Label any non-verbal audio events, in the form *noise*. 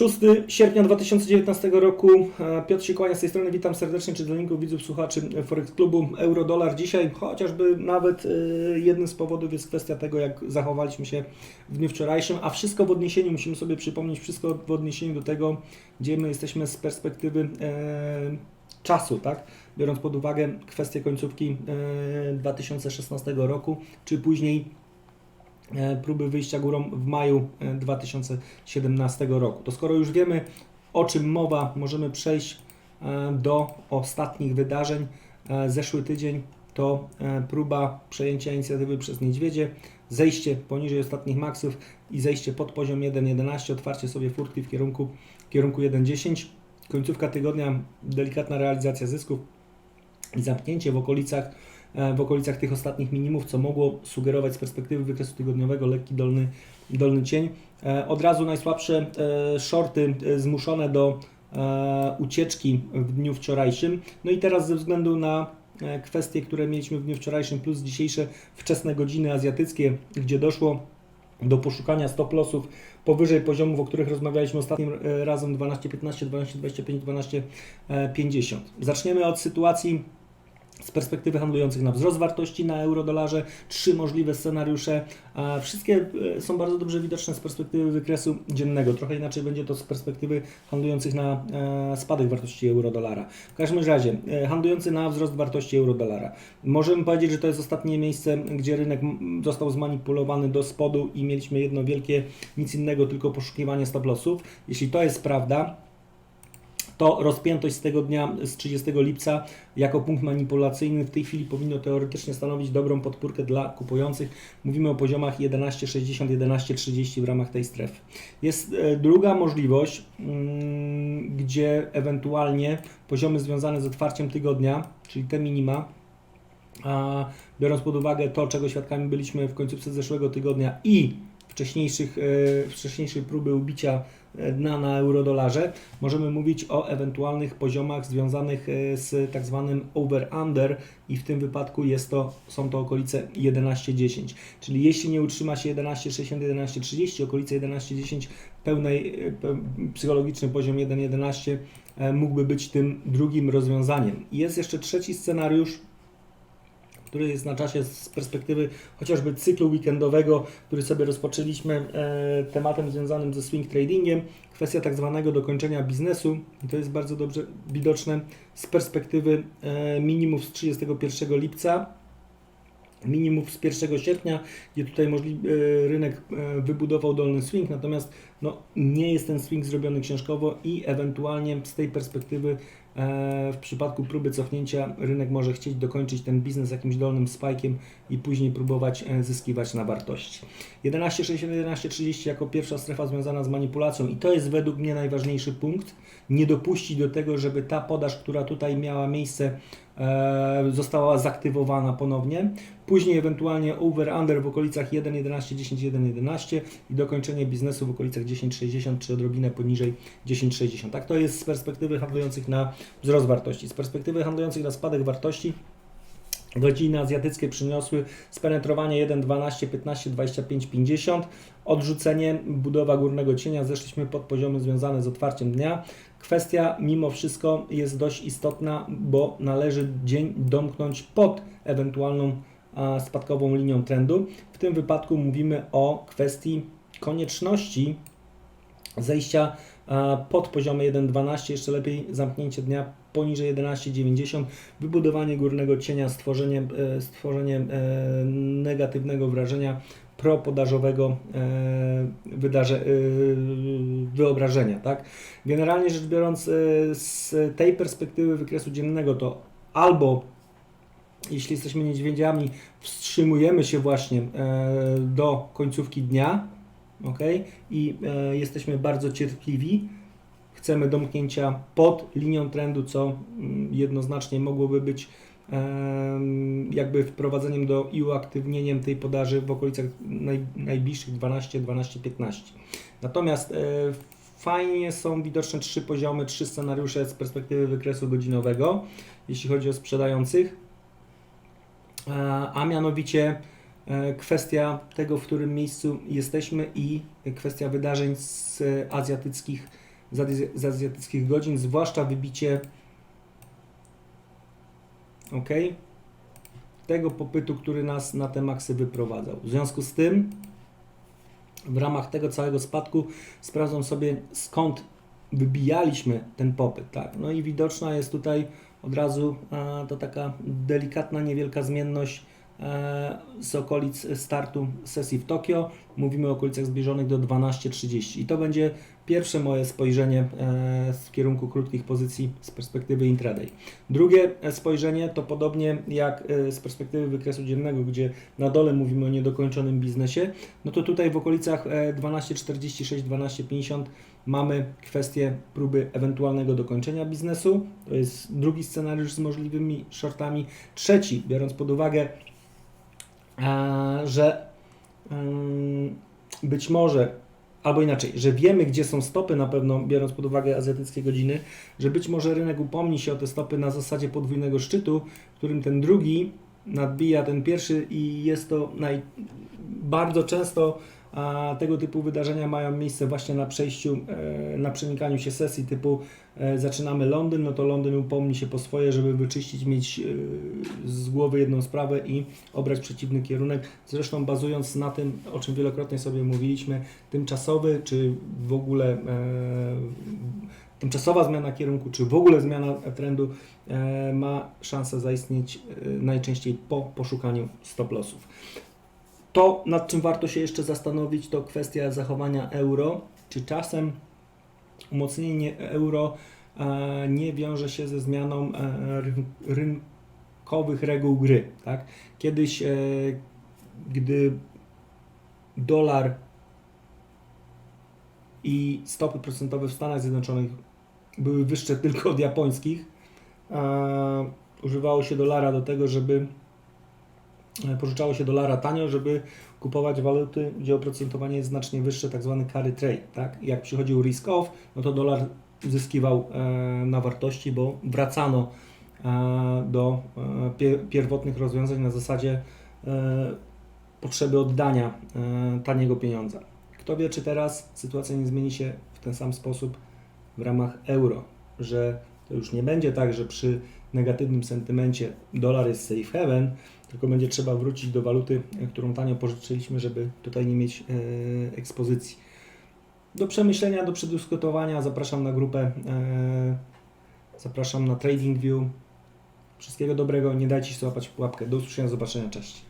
6 sierpnia 2019 roku. E, Piotr się kłania z tej strony. Witam serdecznie czytelników, widzów, słuchaczy Forex Klubu Eurodolar. Dzisiaj chociażby nawet e, jednym z powodów jest kwestia tego, jak zachowaliśmy się w dniu wczorajszym, a wszystko w odniesieniu, musimy sobie przypomnieć, wszystko w odniesieniu do tego, gdzie my jesteśmy z perspektywy e, czasu, tak? Biorąc pod uwagę kwestię końcówki e, 2016 roku, czy później próby wyjścia górą w maju e, 2017 roku. To skoro już wiemy o czym mowa, możemy przejść e, do ostatnich wydarzeń. E, Zeszły tydzień to e, próba przejęcia inicjatywy przez Niedźwiedzie, zejście poniżej ostatnich maksów i zejście pod poziom 1.11, otwarcie sobie furtki w kierunku, kierunku 1.10. Końcówka tygodnia, delikatna realizacja zysków i zamknięcie w okolicach, e, w okolicach tych ostatnich minimów, co mogło sugerować z perspektywy wykresu tygodniowego lekki dolny, dolny cień. E, Od razu najsłabsze e, shorty e, zmuszone do e, ucieczki w dniu wczorajszym. No i teraz ze względu na e, kwestie, które mieliśmy w dniu wczorajszym, plus dzisiejsze wczesne godziny azjatyckie, gdzie doszło do poszukania stop lossów powyżej poziomów, o których rozmawialiśmy ostatnim e, razem 12.15, 12.25, 12.50. Zaczniemy od sytuacji z perspektywy handlujących na wzrost wartości na euro-dolarze. Trzy możliwe scenariusze. A Wszystkie e, są bardzo dobrze widoczne z perspektywy wykresu dziennego. Trochę inaczej będzie to z perspektywy handlujących na e, spadek wartości euro-dolara. W każdym razie, e, handlujący na wzrost wartości euro-dolara. Możemy powiedzieć, że to jest ostatnie miejsce, gdzie rynek został zmanipulowany do spodu i mieliśmy jedno wielkie, nic innego, tylko poszukiwanie stop lossów. Jeśli to jest prawda, to rozpiętość z tego dnia, z 30 lipca, jako punkt manipulacyjny w tej chwili powinno teoretycznie stanowić dobrą podpórkę dla kupujących. Mówimy o poziomach 11,60, 11,30 w ramach tej strefy. Jest e, druga możliwość, mm, gdzie ewentualnie poziomy związane z otwarciem tygodnia, czyli te minima, a biorąc pod uwagę to, czego świadkami byliśmy w końcówce zeszłego tygodnia i wcześniejszych, e, wcześniejszej próby ubicia e, dna na eurodolarze, możemy mówić o ewentualnych poziomach związanych e, z tak zwanym over-under i w tym wypadku jest to, są to okolice 11.10. Czyli jeśli nie utrzyma się 11.60, 11.30, okolice 11.10 pełnej, pe, psychologiczny poziom 1.11 e, mógłby być tym drugim rozwiązaniem. Jest jeszcze trzeci scenariusz, który jest na czasie z perspektywy chociażby cyklu weekendowego, który sobie rozpoczęliśmy e, tematem związanym ze swing tradingiem, kwestia tak zwanego dokończenia biznesu. To jest bardzo dobrze widoczne z perspektywy e, minimów z 31 lipca, minimów z 1 sierpnia, gdzie tutaj możli, e, rynek wybudował dolny swing, natomiast no, nie jest ten swing zrobiony książkowo i ewentualnie z tej perspektywy w przypadku próby cofnięcia rynek może chcieć dokończyć ten biznes jakimś dolnym spajkiem i później próbować e, zyskiwać na wartości. 11,60, 11,30 jako pierwsza strefa związana z manipulacją i to jest według mnie najważniejszy punkt. Nie dopuścić do tego, żeby ta podaż, która tutaj miała miejsce, e, została zaktywowana ponownie. Później ewentualnie over-under w okolicach 1,11, 10, 1,11 i dokończenie biznesu w okolicach 10,60 czy odrobinę poniżej 10,60. Tak to jest z perspektywy handlujących na wzrost wartości. Z perspektywy handlujących na spadek wartości Godziny azjatyckie przyniosły spenetrowanie 1,12, 15, 25, 50, odrzucenie, budowa górnego cienia, zeszliśmy pod poziomy związane z otwarciem dnia. Kwestia mimo wszystko jest dość istotna, bo należy dzień domknąć pod ewentualną spadkową linią trendu. W tym wypadku mówimy o kwestii konieczności zejścia pod poziomy 1,12, jeszcze lepiej zamknięcie dnia poniżej 11,90, wybudowanie górnego cienia, stworzenie, e, stworzenie e, negatywnego wrażenia propodażowego e, wydarze, e, wyobrażenia. Tak? Generalnie rzecz biorąc, e, z tej perspektywy wykresu dziennego to albo jeśli jesteśmy niedźwiedziami, wstrzymujemy się właśnie e, do końcówki dnia, ok? I e, jesteśmy bardzo cierpliwi. Chcemy domknięcia pod linią trendu, co mm, jednoznacznie mogłoby być jakby wprowadzeniem do i uaktywnieniem tej podaży w okolicach naj, najbliższych 12, 12, 15. Natomiast e, fajnie są widoczne trzy poziomy, trzy scenariusze z perspektywy wykresu godzinowego, jeśli chodzi o sprzedających. E, a mianowicie e, kwestia tego, w którym miejscu jesteśmy i kwestia wydarzeń z azjatyckich z, azj- z azjatyckich godzin, zwłaszcza wybicie ok, tego popytu, który nas na te maksy wyprowadzał. W związku z tym, w ramach tego całego spadku sprawdzam sobie skąd wybijaliśmy ten popyt. Tak? No i widoczna jest tutaj od razu e, to taka delikatna, niewielka zmienność e, z okolic startu sesji w Tokio. Mówimy o okolicach zbliżonych do 12.30 i to będzie pierwsze moje spojrzenie e, w kierunku krótkich pozycji z perspektywy intraday. Drugie e, spojrzenie to podobnie jak e, z perspektywy wykresu dziennego, gdzie na dole mówimy o niedokończonym biznesie, no to tutaj w okolicach e, 12.46-12.50 mamy kwestię próby ewentualnego dokończenia biznesu. To jest drugi scenariusz z możliwymi shortami. Trzeci, biorąc pod uwagę, że mm, być może, albo inaczej, że wiemy, gdzie są stopy na pewno, biorąc pod uwagę azjatyckie godziny, że być może rynek upomni się o te stopy na zasadzie podwójnego szczytu, w którym ten drugi nadbija ten pierwszy i jest to naj... bardzo często a tego typu wydarzenia mają miejsce właśnie na przejściu, e, na przenikaniu się sesji typu e, zaczynamy Londyn, no to Londyn upomni się po swoje, żeby wyczyścić, mieć e, z głowy jedną sprawę i obrać przeciwny kierunek. Zresztą bazując na tym, o czym wielokrotnie sobie mówiliśmy, tymczasowy czy w ogóle tymczasowa zmiana kierunku, czy w ogóle zmiana trendu ma szansę zaistnieć najczęściej po poszukaniu stop lossów. To, nad czym warto się jeszcze zastanowić, to kwestia zachowania euro. Czy czasem umocnienie euro e, nie wiąże się ze zmianą e, ryn- rynkowych reguł gry? Tak? Kiedyś, e, gdy dolar i stopy procentowe w Stanach Zjednoczonych były wyższe *laughs* tylko od japońskich, używało się dolara do tego, żeby pożyczało się dolara tanio, żeby kupować waluty, gdzie oprocentowanie jest znacznie wyższe, tak zwany carry trade. Tak? Jak przychodził risk off, no to dolar zyskiwał e, na wartości, bo wracano e, do e, pier, pierwotnych rozwiązań na zasadzie e, potrzeby oddania e, taniego pieniądza. Kto wie, czy teraz sytuacja nie zmieni się w ten sam sposób w ramach euro, że to już nie będzie tak, że przy negatywnym sentymencie dolar jest safe haven, tylko będzie trzeba wrócić do waluty, którą tanio pożyczyliśmy, żeby tutaj nie mieć e, ekspozycji. Do przemyślenia, do przedyskutowania zapraszam na grupę, e, zapraszam na TradingView. Wszystkiego dobrego, nie dajcie się złapać w pułapkę. Do usłyszenia, zobaczenia, cześć.